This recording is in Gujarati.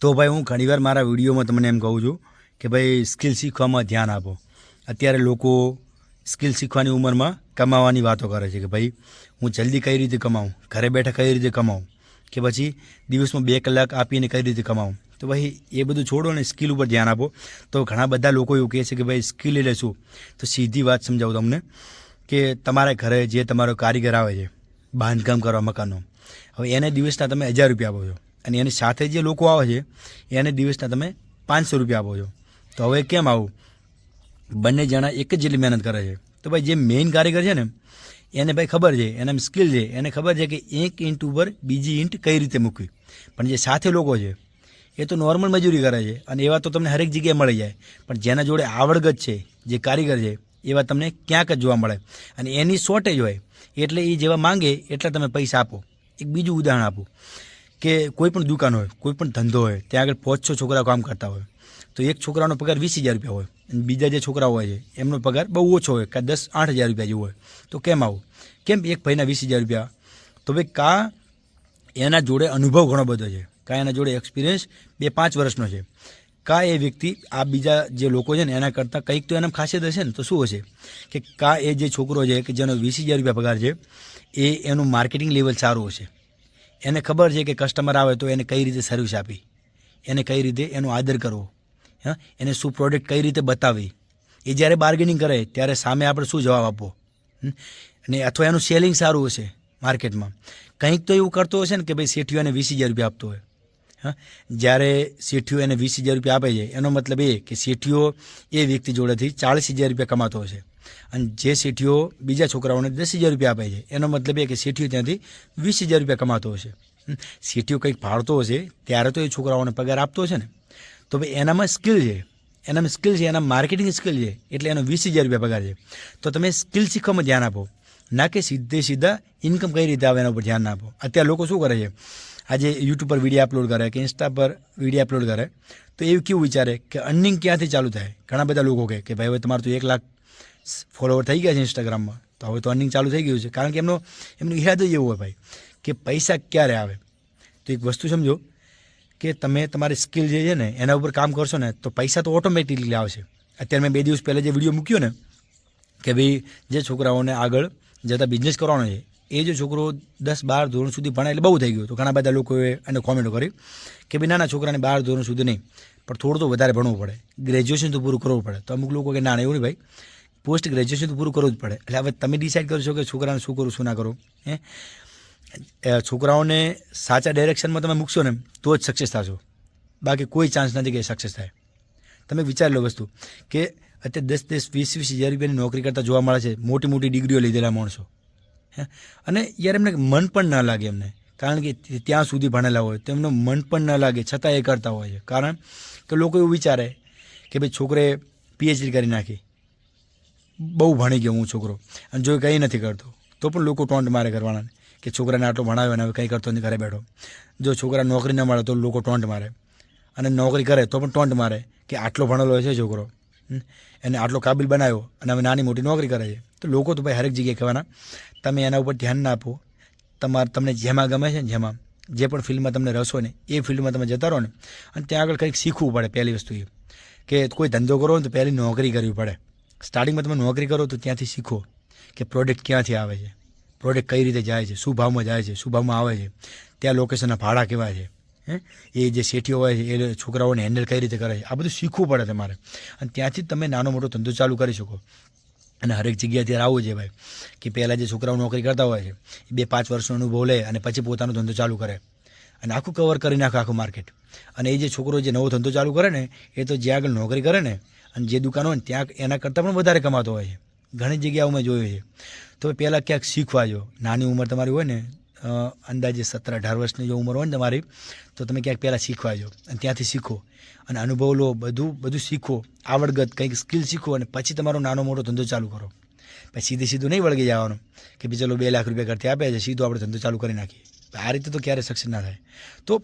તો ભાઈ હું ઘણીવાર મારા વિડીયોમાં તમને એમ કહું છું કે ભાઈ સ્કિલ શીખવામાં ધ્યાન આપો. અત્યારે લોકો સ્કિલ શીખવાની ઉંમરમાં કમાવાની વાતો કરે છે કે ભાઈ હું જલ્દી કઈ રીતે કમાઉં? ઘરે બેઠા કઈ રીતે કમાઉં? કે પછી દિવસમાં બે કલાક આપીને કઈ રીતે કમાઉં? તો ભાઈ એ બધું છોડો ને સ્કિલ ઉપર ધ્યાન આપો. તો ઘણા બધા લોકો એવું કહે છે કે ભાઈ સ્કિલ એટલે શું? તો સીધી વાત સમજાવું તમને કે તમારા ઘરે જે તમારો કારીગર આવે છે, બાંધકામ કરવા મકાનનો, હવે એને દિવસના તમે હજાર રૂપિયા આપો છો. અને એની સાથે જે લોકો આવે છે, એને દિવસના તમે પાંચસો રૂપિયા આપો છો. તો હવે કેમ આવું? બંને જણા એક જ જેટલી મહેનત કરે છે. તો ભાઈ જે મેઇન કારીગર છે ને, એને ભાઈ ખબર છે, એને સ્કિલ છે, એને ખબર છે કે એક ઇંટ ઉપર બીજી ઇંટ કઈ રીતે મૂકવી. પણ જે સાથે લોકો છે, એ તો નોર્મલ મજૂરી કરે છે અને એવા તો તમને હરેક જગ્યાએ મળી જાય. પણ જેના જોડે આવડગત છે, જે કારીગર છે, એવા તમને ક્યાંક જ જોવા મળે. અને એની શોર્ટેજ હોય, એટલે એ જેવા માંગે, એટલા તમે પૈસા આપો. એક બીજું ઉદાહરણ આપું. કે કોઈ પણ દુકાન હોય, કોઈ પણ ધંધો હોય, ત્યાં આગળ પાંચ છ છોકરા કામ કરતા હોય, તો એક છોકરાનો પગાર વીસ હજાર રૂપિયા હોય અને બીજા જે છોકરાઓ હોય છે, એમનો પગાર બહુ ઓછો હોય, કાં દસ આઠ હજાર રૂપિયા જેવો હોય. તો કેમ આવું? કેમ એક ભાઈના વીસ હજાર રૂપિયા? તો ભાઈ કા એના જોડે અનુભવ ઘણો બધો છે. કાં એના જોડે એક્સપિરિયન્સ બે પાંચ વર્ષનો છે. કા એ વ્યક્તિ આ બીજા જે લોકો છે ને, એના કરતાં કંઈક તો એના ખાસિયત હશે ને, તો શું હશે? કે કા એ જે છોકરો છે કે જેનો વીસ હજાર રૂપિયા પગાર છે, એ એનું માર્કેટિંગ લેવલ સારું હશે. એને ખબર છે કે કસ્ટમર આવે તો એને કઈ રીતે સર્વિસ આપી? એને કઈ રીતે એનો આદર કરવો? હા? એને શું પ્રોડક્ટ કઈ રીતે બતાવી એ જ્યારે બાર્ગેનિંગ કરે, ત્યારે સામે આપણે શું જવાબ આપવો? અને અથવા એનું સેલિંગ સારું હશે માર્કેટમાં. કંઈક તો એવું કરતો હશે ને કે ભાઈ શેઠિયો એને વીસ હજાર રૂપિયા આપતો હોય. હા? જ્યારે શેઠિયો એને વીસ હજાર રૂપિયા આપે છે, એનો મતલબ એ કે શેઠિયો એ વ્યક્તિ જોડેથી ચાળીસ હજાર રૂપિયા કમાતો હશે. અને જે શેઠીઓ બીજા છોકરાઓને દસ હજાર રૂપિયા આપે છે, એનો મતલબ એ કે શેઠીઓ ત્યાંથી વીસ હજાર રૂપિયા કમાતો હશે. શેઠીઓ કંઈક ફાળતો હશે, ત્યારે તો એ છોકરાઓને પગાર આપતો હશે ને. તો ભાઈ એનામાં સ્કિલ છે, એનામાં સ્કિલ છે, એના માર્કેટિંગ સ્કિલ છે, એટલે એનો વીસ હજાર રૂપિયા પગાર છે. તો તમે સ્કિલ શીખવામાં ધ્યાન આપો. ના કે સીધે સીધા ઇન્કમ કઈ રીતે આવે એના ઉપર ધ્યાન ના આપો. અત્યારે લોકો શું કરે છે, આજે યુટ્યુબ પર વીડિયો અપલોડ કરે કે ઇન્સ્ટા પર વીડિયો અપલોડ કરે, તો એવું કેવું વિચારે કે અર્નિંગ ક્યાંથી ચાલુ થાય? ઘણા બધા લોકો કહે કે ભાઈ હવે તમારે તો એક લાખ ફોલોવર થઈ ગયા છે ઇન્સ્ટાગ્રામમાં તો હવે તો અર્નિંગ ચાલુ થઈ ગયું છે. કારણ કે એમનો એમનો ઈરાદો જ એવો હોય ભાઈ, કે પૈસા ક્યારે આવે? તો એક વસ્તુ સમજો, કે તમે તમારી સ્કિલ જે છે ને, એના ઉપર કામ કરશો ને, તો પૈસા તો ઓટોમેટિકલી આવશે. અત્યારે મેં બે દિવસ પહેલાં જે વીડિયો મૂક્યો ને, કે ભાઈ, જે છોકરાઓને આગળ જતાં બિઝનેસ કરવાનો છે, એ જો છોકરો દસ, બાર ધોરણ સુધી ભણે એટલે બહુ થઈ ગયું. તો ઘણા બધા લોકોએ એને કોમેન્ટ કરી, કે ભાઈ, નાના છોકરાને બાર ધોરણ સુધી નહીં, પણ થોડું તો વધારે ભણવું પડે. ગ્રેજ્યુએશન તો પૂરું કરવું પડે. તો અમુક લોકો કે ના, એવું નહીં ભાઈ. પોસ્ટ ગ્રેજ્યુએશન તો પૂરું કરવું જ પડે. એટલે હવે તમે ડિસાઇડ કરશો કે છોકરાને શું કરું, શું ના કરું, હે? છોકરાઓને સાચા ડાયરેક્શનમાં તમે મૂકશો ને તો જ સક્સેસ થશો. બાકી કોઈ ચાન્સ નથી કે સક્સેસ થાય. તમે વિચાર લો વસ્તુ કે અત્યારે દસ દસ, વીસ વીસ હજાર રૂપિયાની નોકરી કરતા જોવા મળે છે, મોટી મોટી ડિગ્રીઓ લીધેલા માણસો, હે? અને યાર એમને મન પણ ન લાગે એમને. કારણ કે ત્યાં સુધી ભણેલા હોય, તો એમનું મન પણ ન લાગે, છતાં એ કરતા હોય છે. કારણ કે લોકો એવું વિચારે કે ભાઈ છોકરે પીએચડી કરી નાખી. બહુ ભણી ગયો હું છોકરો. અને જો કંઈ નથી કરતો, તો પણ લોકો ટોન્ટ મારે કરવાના કે છોકરાને આટલો ભણાવ્યો ને હવે કંઈ કરતો નથી, ઘરે બેઠો. જો છોકરા નોકરી ન મળે તો લોકો ટોન્ટ મારે. અને નોકરી કરે તો પણ ટોન્ટ મારે કે આટલો ભણેલો છે છોકરો. એને આટલો કાબિલ બનાવ્યો અને હવે નાની મોટી નોકરી કરે છે. તો લોકો તો ભાઈ હરેક જગ્યાએ કહેવાના, તમે એના ઉપર ધ્યાન ના આપો. તમારે, તમને જેમાં ગમે છે ને જેમાં. જે પણ ફિલ્ડમાં તમને રસ હોય ને, એ ફિલ્ડમાં તમે જતા રહો ને. અને ત્યાં આગળ કંઈક શીખવું પડે પહેલી વસ્તુ એ. કે કોઈ ધંધો કરો ને તો પહેલી નોકરી કરવી પડે. સ્ટાર્ટિંગમાં તમે નોકરી કરો તો ત્યાંથી શીખો કે પ્રોડક્ટ ક્યાંથી આવે છે. પ્રોડક્ટ કઈ રીતે જાય છે, શું ભાવમાં જાય છે, શું ભાવમાં આવે છે. ત્યાં લોકેશનના ભાડા કેવા છે, હે? એ જે શેઠીઓ હોય છે, એ છોકરાઓને હેન્ડલ કઈ રીતે કરે છે, આ બધું શીખવું પડે તમારે. અને ત્યાંથી તમે નાનો મોટો ધંધો ચાલુ કરી શકો. અને હરેક જગ્યાએ ત્યારે આવું છે ભાઈ, કે પહેલાં જે છોકરાઓ નોકરી કરતા હોય છે, એ બે પાંચ વર્ષનો અનુભવ લે અને પછી પોતાનો ધંધો ચાલુ કરે. અને આખું કવર કરી નાખે આખું માર્કેટ અને એ જે છોકરો જે નવો ધંધો ચાલુ કરે ને, એ તો જ્યાં આગળ નોકરી કરે ને અને જે દુકાન હોય ને ત્યાં એના કરતાં પણ વધારે કમાતો હોય છે. ઘણી જગ્યાઓ મેં જોયું છે. તો પહેલાં ક્યાંક શીખવા જો. નાની ઉંમર તમારી હોય ને અંદાજે સત્તર અઢાર વર્ષની જો ઉંમર હોય ને તમારી, તો તમે ક્યાંક પહેલાં શીખવા જો અને ત્યાંથી શીખો. અને અનુભવ લો, બધું બધું શીખો. આવડગત કંઈક સ્કિલ શીખો અને પછી તમારો નાનો મોટો ધંધો ચાલુ કરો. પછી સીધે સીધું નહીં વળગી જવાનું કે ભાઈ ચલો બે લાખ રૂપિયા કરતી આપે છે, સીધો આપણે ધંધો ચાલુ કરી નાખીએ. આ રીતે તો ક્યારે સક્સેસ ના થાય. તો